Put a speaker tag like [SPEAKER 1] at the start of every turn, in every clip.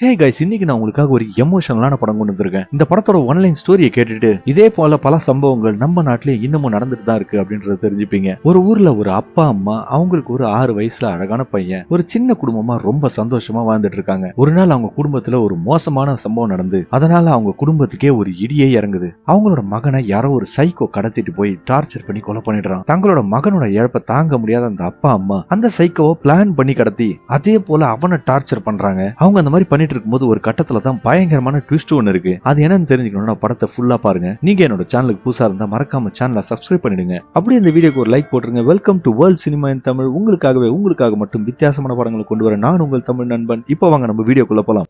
[SPEAKER 1] Hey guys இன்னைக்கு நான் உங்களுக்காக ஒரு எமோஷனலான படம் கொண்டு வந்திருக்கேன். இந்த படத்தோட ஒன்லைன் ஸ்டோரியை கேட்டுட்டு இதே போல பல சம்பவங்கள் நம்ம நாட்டிலேயே இன்னமும் நடந்துட்டு தான் இருக்கு அப்படின்றத தெரிஞ்சுப்பீங்க. ஒரு ஊர்ல ஒரு அப்பா அம்மா அவங்களுக்கு ஒரு ஆறு வயசுல அழகான பையன் ஒரு சின்ன குடும்பமா ரொம்ப சந்தோஷமா வாழ்ந்துட்டு இருக்காங்க. ஒரு நாள் அவங்க குடும்பத்துல ஒரு மோசமான சம்பவம் நடந்து அதனால அவங்க குடும்பத்துக்கே ஒரு இடியே இறங்குது. அவங்களோட மகனை யாரோ ஒரு சைக்கோ கடத்திட்டு போய் டார்ச்சர் பண்ணி கொலை பண்ணிடுறான். தங்களோட மகனோட இழப்பை தாங்க முடியாத அந்த அப்பா அம்மா அந்த சைக்கோவை பிளான் பண்ணி கடத்தி அதே போல அவனை டார்ச்சர் பண்றாங்க. அவங்க அந்த மாதிரி பண்ணிட்டு இருக்கும்போது ஒரு கட்டத்துல தான் பயங்கரமான ட்விஸ்ட் ஒன்று இருக்கு. அது என்னன்னு தெரிஞ்சுக்கணும்னா படத்தை ஃபுல்லா பாருங்க. நீங்க என்னோட சேனலுக்கு புதுசா இருந்தா மறக்காம சேனலை சப்ஸ்கிரைப் பண்ணிடுங்க. அப்படியே இந்த வீடியோக்கு ஒரு லைக் போட்டுருங்க. Welcome to world cinema in Tamil உங்களுக்காகவே உங்களுக்காக மட்டும் வித்தியாசமான படங்களை கொண்டு வர நான் உங்கள் தமிழ் நண்பன். இப்போ வாங்க நம்ம வீடியோக்குள்ள போலாம்.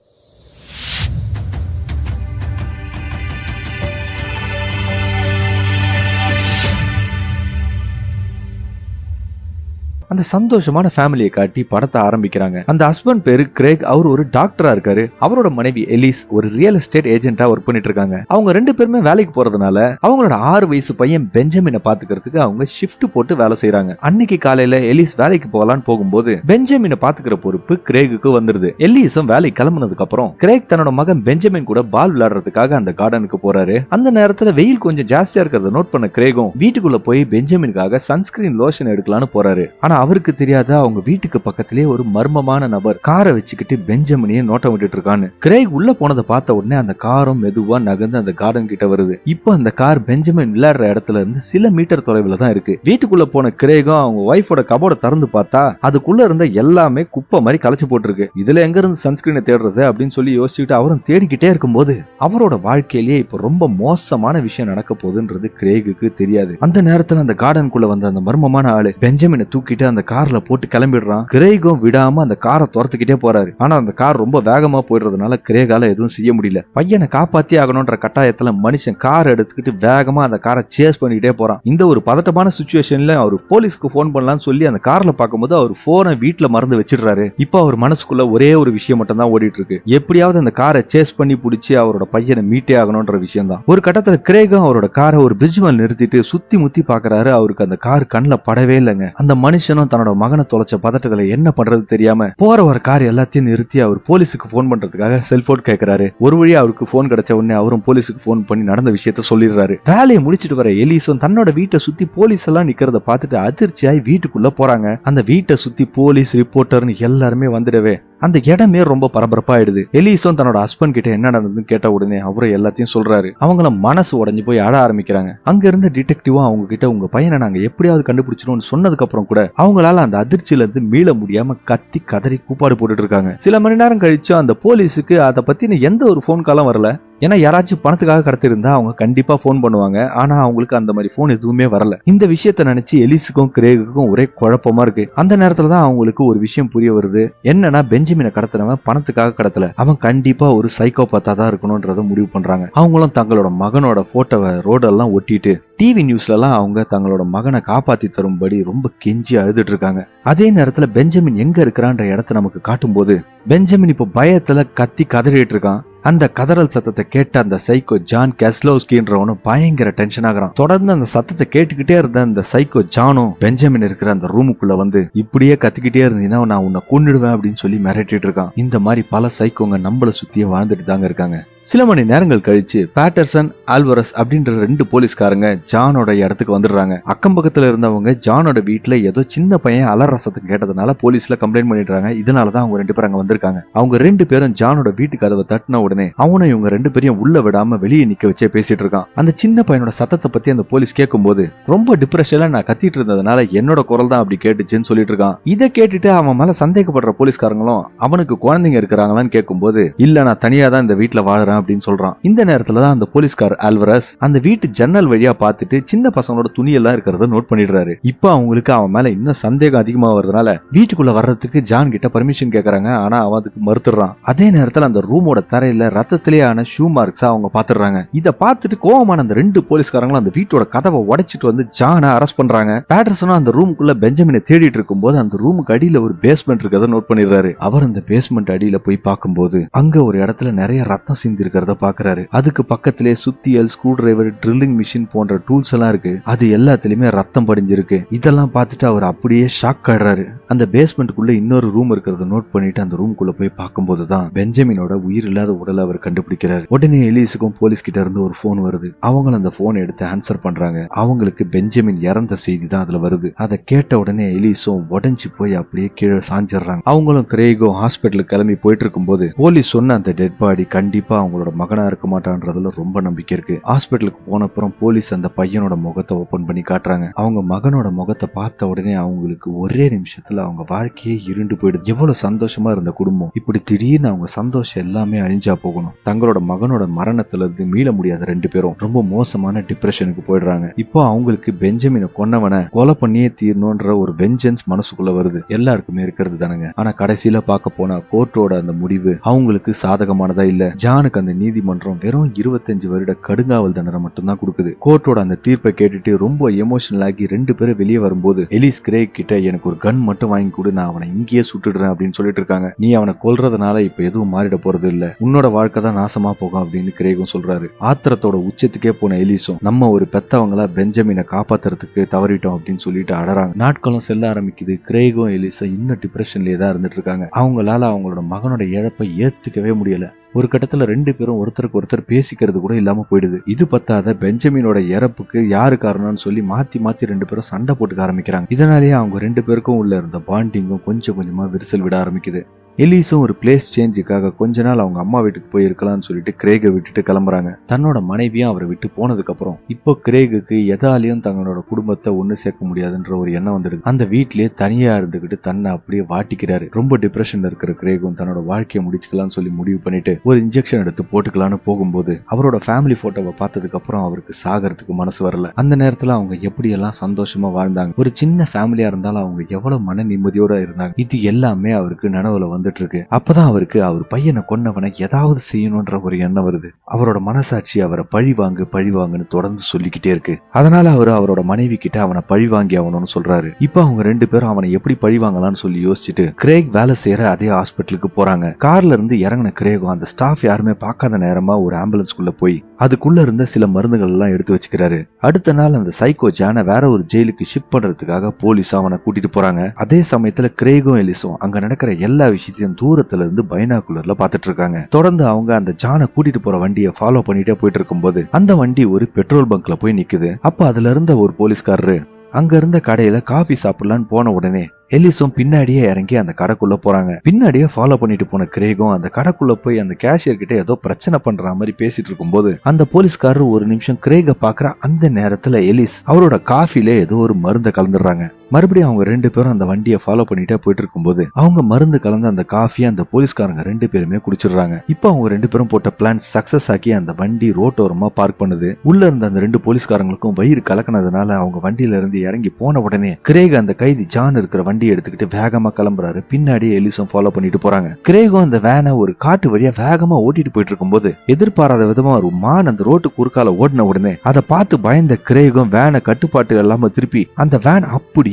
[SPEAKER 1] அந்த சந்தோஷமான ஃபேமிலியை காட்டி படத்தை ஆரம்பிக்கிறாங்க. அந்த ஹஸ்பண்ட் பேரு கிரேக். அவர் ஒரு டாக்டரா இருக்காரு. அவரோட மனைவி எலிஸ் ஒரு ரியல் எஸ்டேட் ஏஜென்ட்டா ஒர்க் பண்ணிட்டு இருக்காங்க. அவங்க ரெண்டு பேருமே வேலைக்கு போறதுனால அவங்களோட ஆறு வயசு பையன் பெஞ்சமினை பாத்துக்கிறதுக்கு அவங்க ஷிஃப்ட் போட்டு வேலை செய்றாங்க. அன்னைக்கு காலையில எலிஸ் வேலைக்கு போகலான்னு போகும்போது பெஞ்சமினை பாத்துக்கிற பொறுப்பு கிரேகுக்கு வந்துருது. எலிஸும் வேலை கிளம்புனதுக்கு அப்புறம் கிரேக் தன்னோட மகன் பெஞ்சமின் கூட பால் விளையாடுறதுக்காக அந்த கார்டனுக்கு போறாரு. அந்த நேரத்துல வெயில் கொஞ்சம் ஜாஸ்தியா இருக்கிறத நோட் பண்ண கிரேகும் வீட்டுக்குள்ள போய் பெஞ்சமினுக்காக சன்ஸ்கிரீன் லோஷன் எடுக்கலான்னு போறாரு. ஆனா அவருக்கு தெரியாத அவங்க வீட்டுக்கு பக்கத்திலேயே ஒரு மர்மமான நபர் காரை வச்சுக்கிட்டு பெஞ்சமினியை நோட்டம் விட்டுட்டு இருக்கான்னு கிரேக் உள்ள போனதை பார்த்த உடனே அந்த காரும் மெதுவா நகர்ந்து அந்த கார்டன் கிட்ட வருது. இப்போ அந்த கார் பெஞ்சமின் விளையாடுற இடத்துல இருந்து சில மீட்டர் தொலைவில் தான் இருக்கு. வீட்டுக்குள்ள போன கிரேகும் அவங்க ஒய்ஃபோட கபோட திறந்து பார்த்தா அதுக்குள்ள இருந்த எல்லாமே குப்பை மாதிரி களைச்சு போட்டிருக்கு. இதுல எங்க இருந்து சன்ஸ்கிரீனை தேடுறது அப்படின்னு சொல்லி யோசிச்சுட்டு அவரும் தேடிக்கிட்டே இருக்கும்போது அவரோட வாழ்க்கையிலேயே இப்போ ரொம்ப மோசமான விஷயம் நடக்க போகுதுன்றது கிரேகுக்கு தெரியாது. அந்த நேரத்துல அந்த கார்டனுக்குள்ள வந்த அந்த மர்மமான ஆளு பெஞ்சமினை தூக்கிட்டு அந்த கார்ல போட்டு கிளம்பிடுறான். கிரேகும் விடாம அந்த காரை துரத்துக்கிட்டே போறாரு. ஆனா அந்த கார் ரொம்ப வேகமா போயிடுறதுனால கிரேகால எதுவும் செய்ய முடியல. பையனை காப்பாத்தி ஆகணும்ன்ற கட்டாயத்துல மனுஷன் கார் எடுத்துக்கிட்டு வேகமா அந்த காரை சேஸ் பண்ணிக்கிட்டே போறான். இந்த ஒரு பதட்டமான சுச்சுவேஷன்ல அவர் போலீஸ்க்கு போன் பண்ணலாம்னு சொல்லி அந்த கார்ல பார்க்கும்போது அவர் போனை வீட்டுல மறந்து வச்சிடுறாரு. இப்போ அவர் மனசுக்குள்ள ஒரே ஒரு விஷயம் மட்டும் தான் ஓடிட்டு இருக்கு எப்படியாவது அந்த காரை சேஸ் பண்ணி பிடிச்சி அவரோட பையனை மீட்டே ஆகணும்ன்ற விஷயம் தான் ஒரு கட்டத்துல கிரேகம் அவரோட காரை ஒரு பிரிட்ஜ் மேல் நிறுத்திட்டு சுத்தி முத்தி பாக்குறாரு. அவருக்கு அந்த கார் கண்ணில் படவே இல்லைங்க. அந்த மனுஷன் மனுஷனும் தன்னோட மகனை தொலைச்ச பதட்டத்துல என்ன பண்றது தெரியாம போற வர கார் எல்லாத்தையும் நிறுத்தி அவர் போலீஸுக்கு போன் பண்றதுக்காக செல்போன் கேட்கிறாரு ஒரு வழியா அவருக்கு போன் கிடைச்ச உடனே அவரும் போலீஸுக்கு ஃபோன் பண்ணி நடந்த விஷயத்த சொல்லிடுறாரு. வேலையை முடிச்சிட்டு வர எலிசும் தன்னோட வீட்டை சுத்தி போலீஸ் எல்லாம் நிக்கிறத பார்த்துட்டு அதிர்ச்சியாய் வீட்டுக்குள்ள போறாங்க. அந்த வீட்டை சுத்தி போலீஸ் ரிப்போர்ட்டர்னு எல்லாருமே வந்துடவே அந்த இடமே ரொம்ப பரபரப்பாயிடுது. எலிசோன் தன்னோட ஹஸ்பண்ட் கிட்ட என்ன நடந்ததுன்னு கேட்ட உடனே அவரும் எல்லாத்தையும் சொல்றாரு. அவங்கள மனசு உடஞ்சு போய் ஆட ஆரம்பிக்கிறாங்க. அங்க இருந்த டிடெக்டிவும் அவங்க கிட்ட உங்க பையனை நாங்க எப்படியாவது கண்டுபிடிச்சிடும்னு சொன்னதுக்கு அப்புறம் கூட அவங்களால அந்த அதிர்ச்சியில இருந்து மீள முடியாம கத்தி கதறி கூப்பாடு போட்டுட்டு இருக்காங்க. சில மணி நேரம் கழிச்சு அந்த போலீஸுக்கு அதை பத்தின எந்த ஒரு ஃபோன் காலும் வரல. ஏன்னா யாராச்சும் பணத்துக்காக கடத்திருந்தா அவங்க கண்டிப்பா ஃபோன் பண்ணுவாங்க. ஆனா அவங்களுக்கு அந்த மாதிரி ஃபோன் எதுவுமே வரல. இந்த விஷயத்த நினைச்சு எலிஸுக்கும் கிரேகுக்கும் ஒரே குழப்பமா இருக்கு. அந்த நேரத்துல தான் அவங்களுக்கு ஒரு விஷயம் புரிய வருது. என்னன்னா பெஞ்சமினை கடத்தினவன் பணத்துக்காக கடத்தல. அவன் கண்டிப்பா ஒரு சைக்கோ தான் இருக்கணும்ன்றத முடிவு பண்றாங்க. அவங்களும் தங்களோட மகனோட போட்டோவை ரோடெல்லாம் ஒட்டிட்டு டிவி நியூஸ்லலாம் அவங்க தங்களோட மகனை காப்பாத்தி தரும்படி ரொம்ப கெஞ்சி அழுதுட்டு இருக்காங்க. அதே நேரத்துல பெஞ்சமின் எங்க இருக்கிறான்ற இடத்த நமக்கு காட்டும் போது பெஞ்சமின் இப்போ பயத்துல கத்தி கதறிட்டு இருக்கான். அந்த கதறல் சத்தத்தை கேட்ட அந்த சைக்கோ ஜான் கெஸ்லோஸ்கின்றவனும் பயங்கர டென்ஷன் ஆகுறான். தொடர்ந்து அந்த சத்தத்தை கேட்டுக்கிட்டே இருந்த அந்த சைக்கோ ஜானும் பெஞ்சமின் இருக்கிற அந்த ரூமுக்குள்ள வந்து இப்படியே கத்திக்கிட்டே இருந்தீங்கன்னா நான் உன்னை கொன்னுடுவேன் அப்படின்னு சொல்லி மிரட்டிட்டு இருக்கான். இந்த மாதிரி பல சைக்கோங்க நம்மளை சுத்தியே வாழ்ந்துட்டு தாங்க இருக்காங்க. சில மணி நேரங்கள் கழிச்சு பேட்டர்சன் ஆல்வரஸ் அப்படின்ற ரெண்டு போலீஸ்காரங்க ஜானோட இடத்துக்கு வந்துடுறாங்க. அக்கம் பக்கத்துல இருந்தவங்க ஜானோட வீட்டுல ஏதோ சின்ன பையன் அலற சத்தம் கேட்டதுனால போலீஸ்ல கம்ப்ளைண்ட் பண்ணிடுறாங்க. இதனாலதான் அவங்க ரெண்டு பேரும் அங்க வந்திருக்காங்க. அவங்க ரெண்டு பேரும் ஜானோட வீட்டு கதவை தட்டின உடனே அவனை இவங்க ரெண்டு பேரையும் உள்ள விடாம வெளியே நிக்க வச்சே பேசிட்டு இருக்கான். அந்த சின்ன பையனோட சத்தத்தை பத்தி அந்த போலீஸ் கேட்கும்போது ரொம்ப டிப்ரெஷன்ல நான் கத்திட்டு இருந்ததுனால என்னோட குரல் தான் அப்படி கேட்டுச்சுன்னு சொல்லிட்டு இருக்கான். இதை கேட்டுட்டு அவன் மேல சந்தேகப்படுற போலீஸ்காரங்களும் அவனுக்கு குழந்தைங்க இருக்கிறாங்களான்னு கேட்கும்போது இல்ல நான் தனியா தான் இந்த வீட்டுல வாழறேன். அப்படின்னு சொல்றான். இந்த நேரத்துல தான் அந்த போலீஸ்கார் ஆல்வரஸ் அந்த வீட்டு ஜன்னல் வழியா பார்த்துட்டு சின்ன பசங்களோட துணியெல்லாம் இருக்கிறத நோட் பண்ணிடுறாரு. இப்போ அவங்களுக்கு அவன் மேல இன்னும் சந்தேகம் அதிகமா வருதுனால வீட்டுக்குள்ள வர்றதுக்கு ஜான் கிட்ட பர்மிஷன் கேக்குறாங்க. ஆனா அவன் அதுக்கு மறுத்துறான் அதே நேரத்துல அந்த ரூமோட தரையில ரத்தத்திலே ஆன ஷூ மார்க்ஸ் அவங்க பாத்துறாங்க இத பார்த்துட்டு கோவமான அந்த ரெண்டு போலீஸ்காரங்களும் அந்த வீட்டோட கதவை உடைச்சிட்டு வந்து ஜானை அரெஸ்ட் பண்றாங்க. பேட்டர்சனும் அந்த ரூமுக்குள்ள பெஞ்சமினை தேடிட்டு இருக்கும்போது அந்த ரூமுக்கு அடியில ஒரு பேஸ்மெண்ட் இருக்கிறத நோட் பண்ணிடுறாரு. அவர் அந்த பேஸ்மெண்ட் அடியில போய் பார்க்கும்போது அங்க ஒரு இடத்துல நிறைய ரத்தம் சிந்தி வச்சிருக்கிறத பாக்குறாரு. அதுக்கு பக்கத்திலே சுத்தியல் ஸ்க்ரூ டிரைவர் ட்ரில்லிங் மிஷின் போன்ற டூல்ஸ் எல்லாம் இருக்கு. அது எல்லாத்துலயுமே ரத்தம் படிஞ்சிருக்கு. இதெல்லாம் பார்த்துட்டு அவர் அப்படியே ஷாக் ஆடுறாரு அந்த பேஸ்மெண்ட்டுக்குள்ள இன்னொரு ரூம் இருக்கிறத நோட் பண்ணிட்டு அந்த ரூம்குள்ள போய் பார்க்கும்போது தான் பெஞ்சமினோட உயிர் இல்லாத உடலை அவர் கண்டுபிடிக்கிறாரு. உடனே எலிஸுக்கும் போலீஸ் கிட்ட இருந்து ஒரு போன் வருது. அவங்க அந்த போன் எடுத்து ஆன்சர் பண்றாங்க. அவங்களுக்கு பெஞ்சமின் இறந்த செய்தி தான் அதுல வருது. அதை கேட்ட உடனே எலிஸும் உடஞ்சி போய் அப்படியே கீழே சாஞ்சிடுறாங்க. அவங்களும் கிரேகோ ஹாஸ்பிட்டலுக்கு கிளம்பி போயிட்டு இருக்கும்போது போலீஸ் சொன்ன அந்த டெட் பாடி கண்டிப்பா அவங்களோட மகனா இருக்க மாட்டான்றதுல ரொம்ப நம்பிக்கை இருக்கு. ஹாஸ்பிட்டலுக்கு போன அப்புறம் போலீஸ் அந்த பையனோட முகத்தை ஓபன் பண்ணி காட்டுறாங்க. அவங்க மகனோட முகத்தை பார்த்த உடனே அவங்களுக்கு ஒரே நிமிஷத்துல அவங்க வாழ்க்கையே இருண்டு போயிடுது. எவ்வளவு சந்தோஷமா இருந்த குடும்பம். இப்படி திடீர்னு அவங்க சந்தோஷம் எல்லாமே அழிஞ்சா போகணும். தங்களோட மகனோட மரணத்துல இருந்து மீள முடியாத ரெண்டு பேரும் ரொம்ப மோசமான டிப்ரெஷனுக்கு போயிடுறாங்க. இப்போ அவங்களுக்கு பெஞ்சமினை கொன்னவனை கொலை பண்ணியே தீரணும்ன்ற ஒரு வெஞ்சன்ஸ் மனசுக்குள்ள வருது. எல்லாருக்குமே இருக்கிறது தானுங்க. ஆனா கடைசியில பார்க்க போனா கோர்ட்டோட அந்த முடிவு அவங்களுக்கு சாதகமானதா இல்ல? ஜானுக்கு அந்த நீதிமன்றம் வெறும் இருபத்தஞ்சு வருட கடுங்காவல் தண்டனை மட்டும்தான் கொடுக்குது. கோர்ட்டோட அந்த தீர்ப்பை கேட்டுட்டு ரொம்ப எமோஷனல் ஆகி ரெண்டு பேரும் வெளியே வரும்போது எலிஸ் கிரேக் கிட்ட எனக்கு ஒரு கன் மட்டும் வாங்கி கொடு நான் அவனை இங்கேயே சுட்டுடுறேன் அப்படின்னு சொல்லிட்டு இருக்காங்க. நீ அவனை கொல்றதுனால இப்ப எதுவும் மாறிட போறது இல்ல. உன்னோட வாழ்க்கை தான் நாசமா போகும் அப்படின்னு கிரேகும் சொல்றாரு. ஆத்திரத்தோட உச்சத்துக்கே போன எலிஸும் நம்ம ஒரு பெத்தவங்களா பெஞ்சமினை காப்பாத்துறதுக்கு தவறிட்டோம் அப்படின்னு சொல்லிட்டு அடறாங்க. நாட்களும் செல்ல ஆரம்பிக்குது. கிரேகும் எலிஸும் இன்னும் டிப்ரெஷன்லயே தான் இருந்துட்டு இருக்காங்க. அவங்களால அவங்களோட மகனோட இழப்பை ஏத்துக்கவே முடியல. ஒரு கட்டத்துல ரெண்டு பேரும் ஒருத்தருக்கு ஒருத்தர் பேசிக்கிறது கூட இல்லாம போயிடுது. இது பத்தாத பெஞ்சமினோட இறப்புக்கு யாரு காரணம்னு சொல்லி மாத்தி மாத்தி ரெண்டு பேரும் சண்டை போட்டுக்க ஆரம்பிக்கிறாங்க. இதனாலேயே அவங்க ரெண்டு பேருக்கும் உள்ள இருந்த பாண்டிங்கும் கொஞ்சம் கொஞ்சமா விரிசல் விட ஆரம்பிக்குது. எலிஸும் ஒரு பிளேஸ் சேஞ்சுக்காக கொஞ்ச நாள் அவங்க அம்மா வீட்டுக்கு போய் இருக்கலாம்னு சொல்லிட்டு கிரேகை விட்டுட்டு கிளம்புறாங்க. தன்னோட மனைவியும் அவரை விட்டு போனதுக்கு அப்புறம் இப்போ கிரேகுக்கு எதாலையும் தங்களோட குடும்பத்தை ஒன்று சேர்க்க முடியாதுன்ற ஒரு எண்ணம் வந்துடுது. அந்த வீட்லயே தனியா இருந்துகிட்டு தன்னை அப்படியே வாட்டிக்கிறாரு ரொம்ப டிப்ரெஷன்ல இருக்கிற கிரேகும் தன்னோட வாழ்க்கையை முடிச்சுக்கலாம்னு சொல்லி முடிவு பண்ணிட்டு ஒரு இன்ஜெக்ஷன் எடுத்து போட்டுக்கலாம்னு போகும்போது அவரோட ஃபேமிலி போட்டோவை பார்த்ததுக்கு அப்புறம் அவருக்கு சாகிறதுக்கு மனசு வரல. அந்த நேரத்துல அவங்க எப்படி எல்லாம் சந்தோஷமா வாழ்ந்தாங்க. ஒரு சின்ன ஃபேமிலியா இருந்தாலும் அவங்க எவ்வளவு மன நிம்மதியோட இருந்தாங்க. இது எல்லாமே அவருக்கு நனவுல வந்துட்டு இருக்கு அப்பதான் அவருக்கு அவர் பையனை கொன்னவனை ஏதாவது செய்யணும்ன்ற ஒரு எண்ணம் வருது. அவரோட மனசாட்சி அவரை பழி வாங்கு பழி வாங்குன்னு தொடர்ந்து சொல்லிக்கிட்டே இருக்கு. அதனால அவர் அவரோட மனைவி கிட்ட அவனை பழி வாங்கி ஆகணும்னு சொல்றாரு. இப்ப அவங்க ரெண்டு பேரும் அவனை எப்படி பழி வாங்கலாம்னு சொல்லி யோசிச்சுட்டு கிரேக் வேலை செய்யற அதே ஹாஸ்பிட்டலுக்கு போறாங்க. கார்ல இருந்து இறங்கின கிரேகும் அந்த ஸ்டாஃப் யாருமே பார்க்காத நேரமா ஒரு ஆம்புலன்ஸ்குள்ள போய் அதுக்குள்ள இருந்த சில மருந்துகள் எல்லாம் எடுத்து வச்சுக்கிறாரு. அடுத்த நாள் அந்த சைக்கோ ஜானை வேற ஒரு ஜெயிலுக்கு ஷிஃப்ட் பண்றதுக்காக போலீஸ் அவனை கூட்டிட்டு போறாங்க. அதே சமயத்துல கிரேகும் எலிஸும் அங்க நடக்கிற எல்லா விஷயத்தையும் தூரத்துல இருந்து பைனாகுலர்ல பாத்துட்டு இருக்காங்க தொடர்ந்து அவங்க அந்த ஜானை கூட்டிட்டு போற வண்டியை ஃபாலோ பண்ணிட்டே போயிட்டு இருக்கும்போது அந்த வண்டி ஒரு பெட்ரோல் பங்க்ல போய் நிக்குது. அப்ப அதுல இருந்த ஒரு போலீஸ்காரரு அங்க இருந்த கடையில காஃபி சாப்பிடலான்னு போன உடனே எலிஸும் பின்னாடியே இறங்கி அந்த கடைக்குள்ள போறாங்க. பின்னாடியே ஃபாலோ பண்ணிட்டு போன கிரேகும் அந்த கடைக்குள்ள போய் அந்த கேஷியர் கிட்ட ஏதோ பிரச்சனை பண்ற மாதிரி பேசிட்டு இருக்கும்போது அந்த போலீஸ்காரர் ஒரு நிமிஷம் கிரேக பாக்குற அந்த நேரத்துல எலிஸ் அவரோட காஃபில ஏதோ ஒரு மருந்தை கலந்துடுறாங்க. மறுபடியும் அவங்க ரெண்டு பேரும் அந்த வண்டியை ஃபாலோ பண்ணிட்டே போயிட்டு இருக்கும்போது அவங்க மருந்து கலந்து அந்த காஃபி அந்த போலீஸ்காரங்க ரெண்டு பேருமே குடிச்சிடுறாங்க. இப்போ அவங்க ரெண்டு பேரும் போட்ட பிளான் சக்சஸ் ஆக்கி அந்த வண்டி ரோட்டோரமா பார்க் பண்ணுது. உள்ள இருந்த அந்த ரெண்டு போலீஸ்காரங்களுக்கும் வயிறு கலக்கினதுனால அவங்க வண்டியில இருந்து இறங்கி போன உடனே கிரேக் அந்த கைதி ஜான் இருக்கிற வண்டியை எடுத்துக்கிட்டு வேகமா கிளம்புறாரு. பின்னாடி எலிசும் ஃபாலோ பண்ணிட்டு போறாங்க. கிரேகும் அந்த வேனை ஒரு காட்டு வழியா வேகமா ஓட்டிட்டு போயிட்டு இருக்கும்போது எதிர்பாராத விதமா ஒரு மான் அந்த ரோட்டு குறுக்கால ஓடின உடனே அதை பார்த்து பயந்த கிரேகும் வேனை கட்டுப்பாட்டு இல்லாம திருப்பி அந்த வேன்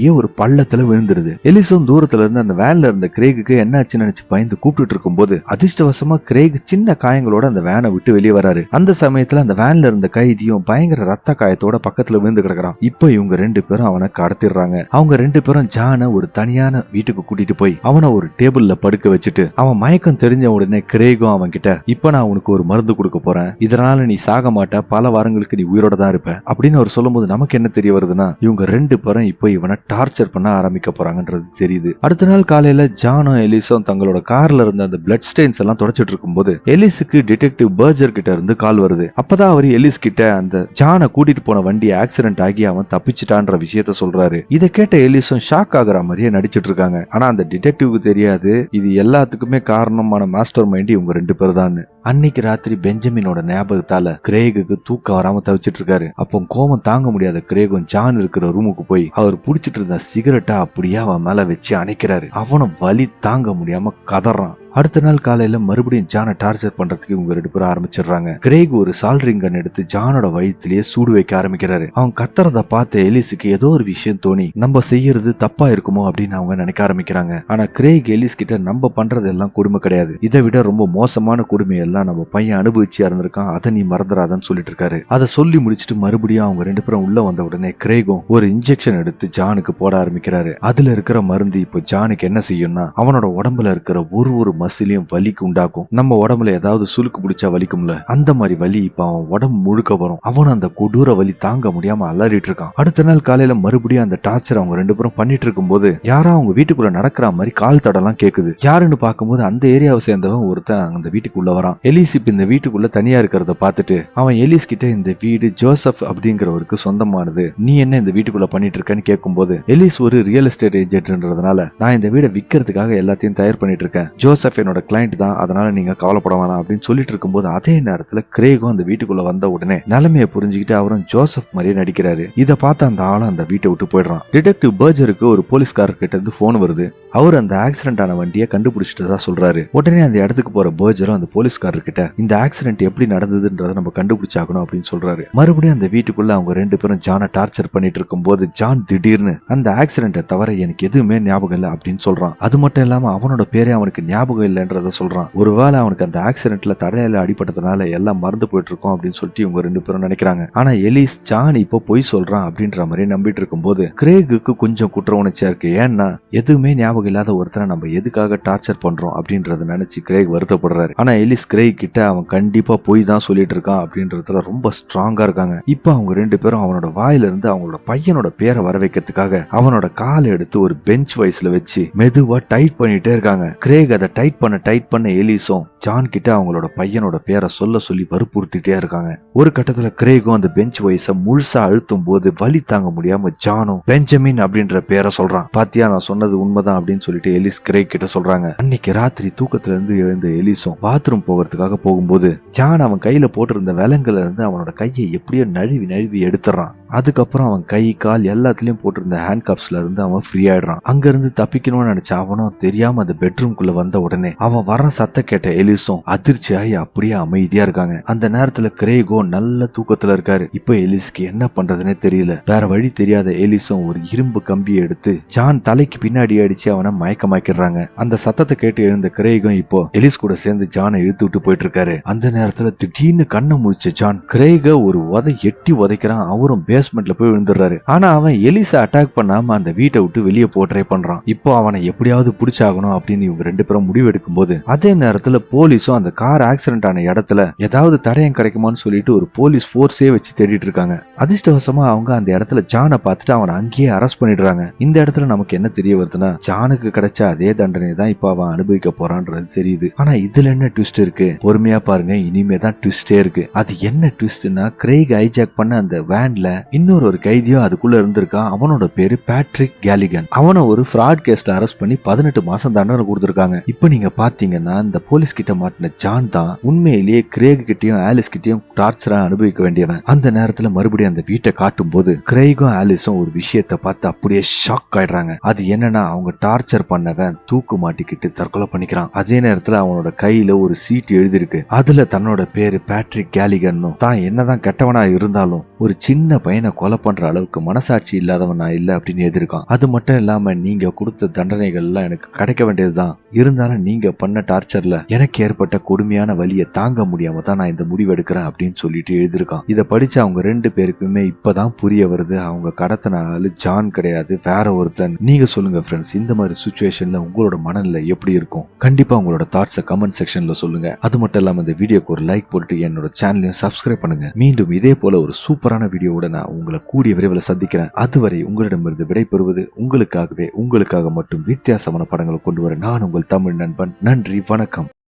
[SPEAKER 1] அப்படியே ஒரு பள்ளத்துல விழுந்துருது. எலிசும் தூரத்துல இருந்து அந்த வேன்ல இருந்த கிரேகுக்கு என்னாச்சுன்னு நினைச்சு பயந்து கூப்பிட்டு இருக்கும்போது அதிர்ஷ்டவசமா கிரேக் சின்ன காயங்களோட அந்த வேனை விட்டு வெளியே வராரு. அந்த சமயத்துல அந்த வேன்ல இருந்த கைதியும் பயங்கர ரத்த காயத்தோட பக்கத்துல விழுந்து கிடக்குறான். இப்ப இவங்க ரெண்டு பேரும் அவனை கடத்திடுறாங்க. அவங்க ரெண்டு பேரும் ஜான ஒரு தனியான வீட்டுக்கு கூட்டிட்டு போய் அவனை ஒரு டேபிள்ல படுக்க வச்சுட்டு அவன் மயக்கம் தெரிஞ்ச உடனே கிரேகும் அவன் கிட்ட இப்ப நான் உனக்கு ஒரு மருந்து கொடுக்க போறேன். இதனால நீ சாக மாட்ட. பல வாரங்களுக்கு நீ உயிரோட தான் இருப்ப. அப்படின்னு அவர் சொல்லும்போது நமக்கு என்ன தெரிய வருதுன்னா இவங்க ரெண்டு பேரும் இப்போ இவனை டார்ச்சர் பண்ண ஆரம்பிக்க போறாங்கன்றது தெரியுது. அடுத்த நாள் காலையில ஜானும் எலிஸும் தங்களோட கார்ல இருந்த அந்த பிளட் ஸ்டெயின்ஸ் எல்லாம் தொடச்சிட்டு இருக்கும்போது எலிஸுக்கு டிடெக்டிவ் பர்ஜர் கிட்ட இருந்து கால் வருது. அப்பதான் அவர் எலிஸ் கிட்ட அந்த ஜானை கூட்டிட்டு போன வண்டி ஆக்சிடென்ட் ஆகி அவன் தப்பிச்சிட்டான்ற விஷயத்த சொல்றாரு. இதை கேட்ட எலிஸும் ஷாக் ஆகுற மாதிரியே நடிச்சிட்டு இருக்காங்க. ஆனா அந்த டிடெக்டிவ்க்கு தெரியாது. இது எல்லாத்துக்குமே காரணமான மாஸ்டர் மைண்ட் இவங்க ரெண்டு பேர் தான் அன்னைக்கு ராத்திரி பெஞ்சமினோட ஞாபகத்தால கிரேகுக்கு தூக்கம் வராம தவிச்சிட்டு இருக்காரு. அப்போ கோபம் தாங்க முடியாத கிரேகும் ஜான் இருக்கிற ரூமுக்கு போய் அவர் புடிச்சிட்டு இருந்த சிகரெட்டா அப்படியே அவன் மேல வச்சு அணைக்கிறாரு. அவனும் வலி தாங்க முடியாம கதறான். அடுத்த நாள் காலையில மறுபடியும் ஜானை டார்ச்சர் பண்றதுக்கு இவங்க ரெண்டு பேரும் ஆரம்பிச்சிடுறாங்க. கிரேக் ஒரு சால்ரிங் கன் எடுத்து ஜானோட வயிற்றுலயே சூடு வைக்க ஆரம்பிக்கிறாரு. அவன் கத்துறத பார்த்த எலிஸுக்கு ஏதோ ஒரு விஷயம் தோணி நம்ம செய்யறது தப்பா இருக்குமோ அப்படின்னு அவங்க நினைக்க ஆரம்பிக்கிறாங்க. ஆனா கிரேக் எலிஸ் கிட்ட நம்ம பண்றது எல்லாம் கொடுமை கிடையாது. இதை விட ரொம்ப மோசமான கொடுமை எல்லாம் நம்ம பையன் அனுபவிச்சு இருந்திருக்கான். அதை நீ மறந்துடாதன்னு சொல்லிட்டு இருக்காரு. அதை சொல்லி முடிச்சிட்டு மறுபடியும் அவங்க ரெண்டு பேரும் உள்ள வந்த உடனே கிரேகும் ஒரு இன்ஜெக்ஷன் எடுத்து ஜானுக்கு போட ஆரம்பிக்கிறாரு. அதுல இருக்கிற மருந்து இப்போ ஜானுக்கு என்ன செய்யும்னா அவனோட உடம்புல இருக்கிற ஒரு ஒரு மசிலையும் வலிக்கு உண்டாக்கும். நம்ம உடம்புல ஏதாவது சுளுக்கு பிடிச்சா வலிக்கும்ல? அந்த மாதிரி வலி இப்ப அவன் உடம்பு முழுக்க வரும். அவன் அந்த கொடூர வலி தாங்க முடியாம அலறிட்டு இருக்கான். அடுத்த நாள் காலையில மறுபடியும் அந்த டார்ச்சர் அவங்க ரெண்டு பேரும் பண்ணிட்டு இருக்கும்போது யாரோ அவங்க வீட்டுக்குள்ள நடக்கிற மாதிரி கால் தடலாம் கேக்குது. யாருன்னு பார்க்கும்போது அந்த ஏரியாவை சேர்ந்தவன் ஒருத்தன் அந்த வீட்டுக்குள்ள வரான். எலிஸ் இப்ப இந்த வீட்டுக்குள்ள தனியா இருக்கிறத பார்த்துட்டு அவன் எலிஸ் கிட்ட இந்த வீடு ஜோசப் அப்படிங்கிறவருக்கு சொந்தமானது. நீ என்ன இந்த வீட்டுக்குள்ள பண்ணிட்டு இருக்கேன்னு கேட்கும்போது எலிஸ் ஒரு ரியல் எஸ்டேட் ஏஜென்ட்ன்றதுனால நான் இந்த வீடை விற்கிறதுக்காக எல்லாத்தையும் தயார் பண்ணிட்டு இருக்கேன். ஜோசப் என்னோட கிளைண்ட் தான் அதனால நீங்க கவலைப்பட வேணாம் அப்படின்னு சொல்லிட்டு இருக்கும்போது அதே நேரத்துல கிரேகும் அந்த வீட்டுக்குள்ள வந்த உடனே நிலைமையை புரிஞ்சுக்கிட்டு அவரும் ஜோசப் மாதிரியே நடிக்கிறாரு. இதை பார்த்து அந்த ஆளும் அந்த வீட்டை விட்டு போயிடுறான். டிடெக்டிவ் பர்ஜருக்கு ஒரு போலீஸ்காரர் கிட்ட இருந்து போன் வருது. அவர் அந்த ஆக்சிடென்ட் ஆன வண்டியை கண்டுபிடிச்சிட்டதா சொல்றாரு. உடனே அந்த இடத்துக்கு போற பர்ஜரும் அந்த போலீஸ்காரர் கிட்ட இந்த ஆக்சிடென்ட் எப்படி நடந்ததுன்றதை நம்ம கண்டுபிடிச்சாகணும் அப்படின்னு சொல்றாரு. மறுபடியும் அந்த வீட்டுக்குள்ள அவங்க ரெண்டு பேரும் ஜானை டார்ச்சர் பண்ணிட்டு இருக்கும்போது ஜான் திடீர்னு அந்த ஆக்சிடென்ட்டை தவிர எனக்கு எதுவுமே ஞாபகம் இல்லை அப்படின்னு சொல்றான். அது மட்டும் இல்லாம அவனோட பேரே அவனுக்கு ஞாபகம் இல்லைன்றத சொல்றான். ஒருவேளை அவனுக்கு அந்த ஆக்சிடென்ட்ல தடையால அடிபட்டதுனால எல்லாம் மறந்து போயிட்டு இருக்கோம் அப்படின்னு சொல்லிட்டு இவங்க ரெண்டு பேரும் நினைக்கிறாங்க. ஆனா எலிஸ் ஜான் இப்போ பொய் சொல்றான் அப்படின்ற மாதிரி நம்பிட்டு இருக்கும்போது கிரேகுக்கு கொஞ்சம் குற்ற உணர்ச்சியா இருக்கு. ஏன்னா எதுவுமே ஞாபகம் இல்லாத ஒருத்தரை நம்ம எதுக்காக டார்ச்சர் பண்றோம் அப்படின்றத நினைச்சு கிரேக் வருத்தப்படுறாரு. ஆனா எலிஸ் கிரேக் கிட்ட அவன் கண்டிப்பா பொய் தான் சொல்லிட்டு இருக்கான் அப்படின்றதுல ரொம்ப ஸ்ட்ராங்கா இருக்காங்க. இப்போ அவங்க ரெண்டு பேரும் அவனோட வாயில இருந்து அவங்களோட பையனோட பேரை வர வைக்கிறதுக்காக அவனோட காலை எடுத்து ஒரு பெஞ்ச் வயசுல வச்சு மெதுவா டைட் பண்ணிட்டே இருக்காங்க. கிரேக் அதை டைட் பண்ண டைட் பண்ண எலிஸும் ஜான் கிட்ட அவங்களோட பையனோட பேரை சொல்ல சொல்லி வற்புறுத்திட்டே இருக்காங்க. ஒரு கட்டத்துல கிரேகும் அந்த பெஞ்ச் வயசை முழுசா அழுத்தும் போது வலி தாங்க முடியாம ஜானும் பெஞ்சமின் அப்படின்ற பேரை சொல்றான். பாத்தியா நான் சொன்னது உண்மைதான் அப்படின்னு சொல்லிட்டு எலிஸ் கிரேக் கிட்ட சொல்றாங்க. அன்னைக்கு ராத்திரி தூக்கத்துல இருந்து எழுந்த எலிஸும் பாத்ரூம் போகிறதுக்காக போகும்போது ஜான் அவன் கையில போட்டிருந்த விலங்குல இருந்து அவனோட கையை எப்படியோ நழுவி நழுவி எடுத்துறான். அதுக்கப்புறம் அவன் கை கால் எல்லாத்துலயும் போட்டிருந்த ஹேண்ட் கப்ஸ்ல இருந்து அவன் ஃப்ரீ ஆயிடுறான். அங்க இருந்து தப்பிக்கணும்னு நினைச்ச அவனும் தெரியாம அந்த பெட்ரூம்குள்ள வந்த உடனே அவன் வர சத்த கேட்ட எலிஸ் எலிஸும் அதிர்ச்சியாகி அப்படியே அமைதியா இருக்காங்க. அந்த நேரத்துல கிரேகோ நல்ல தூக்கத்துல இருக்காரு. இப்ப எலிஸ்க்கு என்ன பண்றதுன்னே தெரியல. வேற வழி தெரியாத எலிஸும் ஒரு இரும்பு கம்பியை எடுத்து ஜான் தலைக்கு பின்னாடி அடிச்சு அவனை மயக்கமாக்கிடுறாங்க. அந்த சத்தத்தை கேட்டு எழுந்த கிரேகம் இப்போ எலிஸ் கூட சேர்ந்து ஜானை இழுத்து விட்டு போயிட்டு இருக்காரு. அந்த நேரத்துல திடீர்னு கண்ணை முழிச்ச ஜான் கிரேக ஒரு உதை எட்டி உதைக்கிறான். அவரும் பேஸ்மெண்ட்ல போய் விழுந்துடுறாரு. ஆனா அவன் எலிஸை அட்டாக் பண்ணாம அந்த வீட்டை விட்டு வெளியே போக ட்ரை பண்றான். இப்போ அவனை எப்படியாவது பிடிச்சாகணும் அப்படின்னு இவங்க ரெண்டு பேரும் முடிவு எடுக்கும் போது அதே நேரத்துல போலீஸும் அந்த கார் ஆக்சிடென்ட் ஆன இடத்துல ஏதாவது தடயம் கிடைக்குமான்னு சொல்லிட்டு ஒரு போலீஸ் ஃபோர்ஸே வச்சு தேடிட்டு இருக்காங்க. அதிர்ஷ்டவசமா அவங்க அந்த இடத்துல ஜானை பார்த்துட்டு அவனை அங்கேயே அரெஸ்ட் பண்ணிடுறாங்க. இந்த இடத்துல நமக்கு என்ன தெரிய வருதுன்னா ஜானுக்கு கிடைச்ச அதே தண்டனை தான் இப்ப அவன் அனுபவிக்க போறான்றது தெரியுது. ஆனா இதுல என்ன ட்விஸ்ட் இருக்கு? பொறுமையா பாருங்க இனிமே தான் ட்விஸ்டே இருக்கு. அது என்ன ட்விஸ்ட்னா கிரேக் ஹைஜாக் பண்ண அந்த வேன்ல இன்னொரு ஒரு கைதியும் அதுக்குள்ள இருந்திருக்கான் அவனோட பேரு பேட்ரிக் கேலிகன் அவனை ஒரு ஃப்ராட் கேஸ்ல அரெஸ்ட் பண்ணி பதினெட்டு மாசம் தண்டனை கொடுத்திருக்காங்க. இப்போ நீங்க பாத்தீங்கன்னா இந்த போலீஸ் கிட்ட மாட்டின ஜான் தான் உண்மையிலேயே கிரேக் கிட்டயும் ஆலிஸ் கிட்டயும் டார்ச்சரா அனுபவிக்க வேண்டியவன். அந்த நேரத்துல மறுபடியும் அந்த வீட்டை காட்டும் போது கிரேகும் ஆலிஸும் ஒரு விஷயத்தை பார்த்து அப்படியே ஷாக் ஆயிடுறாங்க. அது என்னன்னா அவங்க டார்ச்சர் பண்ணவன் தூக்கு மாட்டிக்கிட்டு தற்கொலை பண்ணிக்கிறான். அதே நேரத்துல அவனோட கையில ஒரு சீட்டு எழுதிருக்கு அதுல தன்னோட பேரு பேட்ரிக் கேலிகன்னும் தான் என்னதான் கெட்டவனா இருந்தாலும் ஒரு சின்ன பையனை கொலை பண்ற அளவுக்கு மனசாட்சி இல்லாதவன் நான் இல்ல அப்படின்னு எழுதியிருக்கான். அது மட்டும் இல்லாம நீங்க கொடுத்த தண்டனைகள் எல்லாம் எனக்கு கிடைக்க வேண்டியதுதான். இருந்தாலும் நீங்க பண்ண டார்ச்சர்ல எனக்கு ஏற்பட்ட கொடுமையான வலியை தாங்க முடியாம தான் நான் இந்த முடிவு எடுக்கிறேன் அப்படின்னு சொல்லிட்டு எழுதியிருக்கான். இதை படிச்சு அவங்க ரெண்டு பேருக்குமே இப்பதான் புரிய வருது. அவங்க கடத்தின ஆளு ஜான் கிடையாது வேற ஒருத்தன். நீங்க சொல்லுங்க ஃப்ரெண்ட்ஸ் இந்த மாதிரி சுச்சுவேஷன்ல உங்களோட மனநிலை எப்படி இருக்கும்? கண்டிப்பா உங்களோட தாட்ஸை கமெண்ட் செக்ஷன்ல சொல்லுங்க. அது மட்டும் இல்லாம இந்த வீடியோக்கு ஒரு லைக் போட்டு என்னோட சேனலையும் சப்ஸ்கிரைப் பண்ணுங்க. மீண்டும் இதே போல ஒரு சூப்பரான வீடியோவோட நான் உங்களை கூடிய விரைவில் சந்திக்கிறேன். அதுவரை உங்களிடமிருந்து விடைபெறுவது உங்களுக்காகவே உங்களுக்காக மட்டும் வித்தியாசமான படங்களை கொண்டு வர நான் உங்கள் தமிழ் நண்பன். நன்றி வணக்கம்.